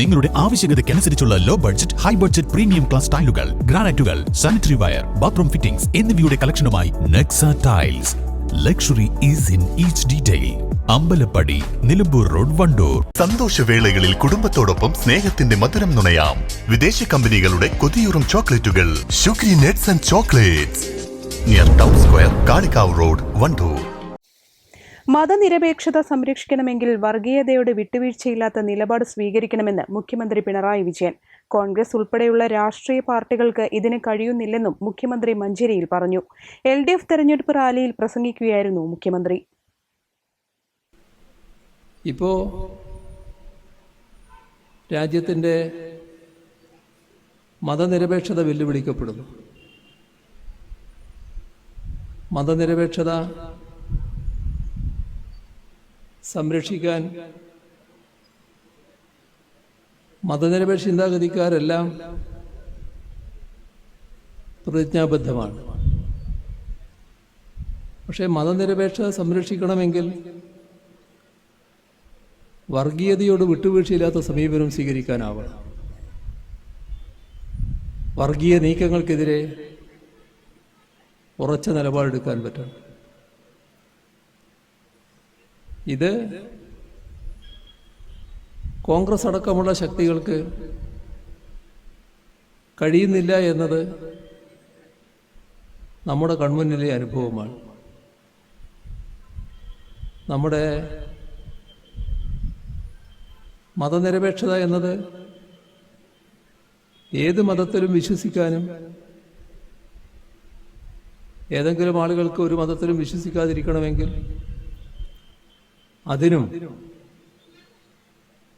നിങ്ങളുടെ ആവശ്യകതയ്ക്കനുസരിച്ചുള്ള low budget high budget premium class ടൈലുകൾ ഗ്രാനൈറ്റുകൾ സാനിറ്ററി വയർ ബാത്റൂം ഫിറ്റിംഗ്സ് എന്നിവയുടെ കളക്ഷനുമായി Nexa tiles luxury is in each detail Ambalappadi Nilambur road Wandoor. സന്തോഷവേളകളിൽ കുടുംബത്തോടൊപ്പം സ്നേഹത്തിന്റെ മധുരം നുണയാം. വിദേശ കമ്പനികളുടെ കൊതിയൂറും ചോക്ലേറ്റുകൾ. Sugary nets and chocolates near town square Kalikavu road Wandoor. മതനിരപേക്ഷത സംരക്ഷിക്കണമെങ്കിൽ വർഗീയതയുടെ വിട്ടുവീഴ്ചയില്ലാത്ത നിലപാട് സ്വീകരിക്കണമെന്ന് മുഖ്യമന്ത്രി പിണറായി വിജയൻ. കോൺഗ്രസ് ഉൾപ്പെടെയുള്ള രാഷ്ട്രീയ പാർട്ടികൾക്ക് ഇതിന് കഴിയുന്നില്ലെന്നും മുഖ്യമന്ത്രി മഞ്ചേരിയിൽ പറഞ്ഞു. എൽ ഡി എഫ് തെരഞ്ഞെടുപ്പ് റാലിയിൽ പ്രസംഗിക്കുകയായിരുന്നു മുഖ്യമന്ത്രി. ഇപ്പോ രാജ്യത്തിന്റെ മതനിരപേക്ഷത വെല്ലുവിളിക്കപ്പെടുന്നു. മതനിരപേക്ഷത സംരക്ഷിക്കാൻ മതനിരപേക്ഷ ചിന്താഗതിക്കാരെല്ലാം പ്രതിജ്ഞാബദ്ധമാണ്. പക്ഷേ മതനിരപേക്ഷ സംരക്ഷിക്കണമെങ്കിൽ വർഗീയതയോട് വിട്ടുവീഴ്ചയില്ലാത്ത സമീപനം സ്വീകരിക്കാനാവണം. വർഗീയ നീക്കങ്ങൾക്കെതിരെ ഉറച്ച നിലപാടെടുക്കാൻ പറ്റണം. ഇത് കോൺഗ്രസ് അടക്കമുള്ള ശക്തികൾക്ക് കഴിയുന്നില്ല എന്നത് നമ്മുടെ കൺമുന്നിലെ അനുഭവമാണ്. നമ്മുടെ മതനിരപേക്ഷത എന്നത് ഏത് മതത്തിലും വിശ്വസിക്കാനും ഏതെങ്കിലും ആളുകൾക്ക് ഒരു മതത്തിലും വിശ്വസിക്കാതിരിക്കണമെങ്കിൽ അതിനും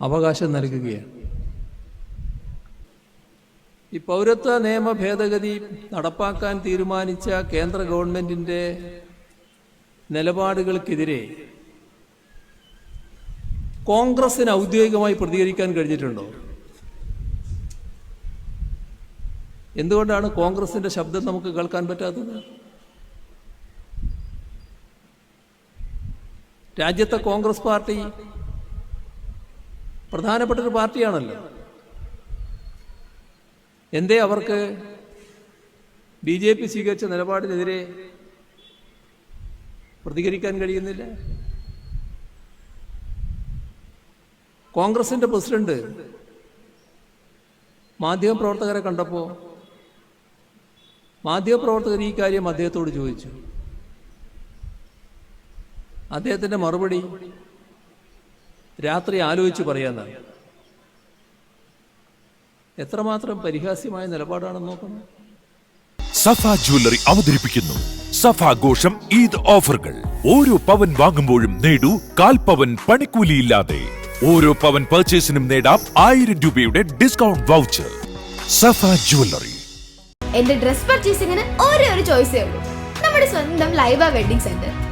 അവകാശം നൽകുകയാണ്. ഈ പൗരത്വ നിയമ ഭേദഗതി നടപ്പാക്കാൻ തീരുമാനിച്ച കേന്ദ്ര ഗവൺമെന്റിന്റെ നിലപാടുകൾക്കെതിരെ കോൺഗ്രസിന് ഔദ്യോഗികമായി പ്രതികരിക്കാൻ കഴിഞ്ഞിട്ടുണ്ടോ? എന്തുകൊണ്ടാണ് കോൺഗ്രസിന്റെ ശബ്ദം നമുക്ക് കേൾക്കാൻ പറ്റാത്തത്? രാജ്യത്തെ കോൺഗ്രസ് പാർട്ടി പ്രധാനപ്പെട്ട ഒരു പാർട്ടിയാണല്ലോ. എന്തേ അവർക്ക് ബി ജെ പി സ്വീകരിച്ച നിലപാടിനെതിരെ പ്രതികരിക്കാൻ കഴിയുന്നില്ല? കോൺഗ്രസിന്റെ പ്രസിഡന്റ് മാധ്യമപ്രവർത്തകരെ കണ്ടപ്പോൾ മാധ്യമപ്രവർത്തകർ ഈ കാര്യം അദ്ദേഹത്തോട് ചോദിച്ചു. അദ്ദേഹത്തിന്റെ മറുപടി രാത്രി ആലോചിച്ച് പറയാന്നാണ് എത്രമാത്രം പരിഹാസ്യമായ നിലപാടാണെന്ന് നോക്കണം സഫ ജ്വല്ലറി അവതരിപ്പിക്കുന്നു. സഫാഘോഷം ഈദ് ഓഫറുകൾ. ഓരോ പവൻ വാങ്ങുമ്പോഴും നേടൂ കാൽ പവൻ പണിക്കൂലിയില്ലാതെ. ഓരോ പവൻ പർച്ചേസിനും നേടാം ആയിരം രൂപയുടെ ഡിസ്കൗണ്ട് വൗച്ചർ. സഫ ജ്വല്ലറി. എന്റെ ഡ്രസ് പർച്ചേസിംഗിന് ഒരേ ഒരു ചോയ്സേ ഉള്ളൂ. നമ്മുടെ സ്വന്തം Laiba wedding centre.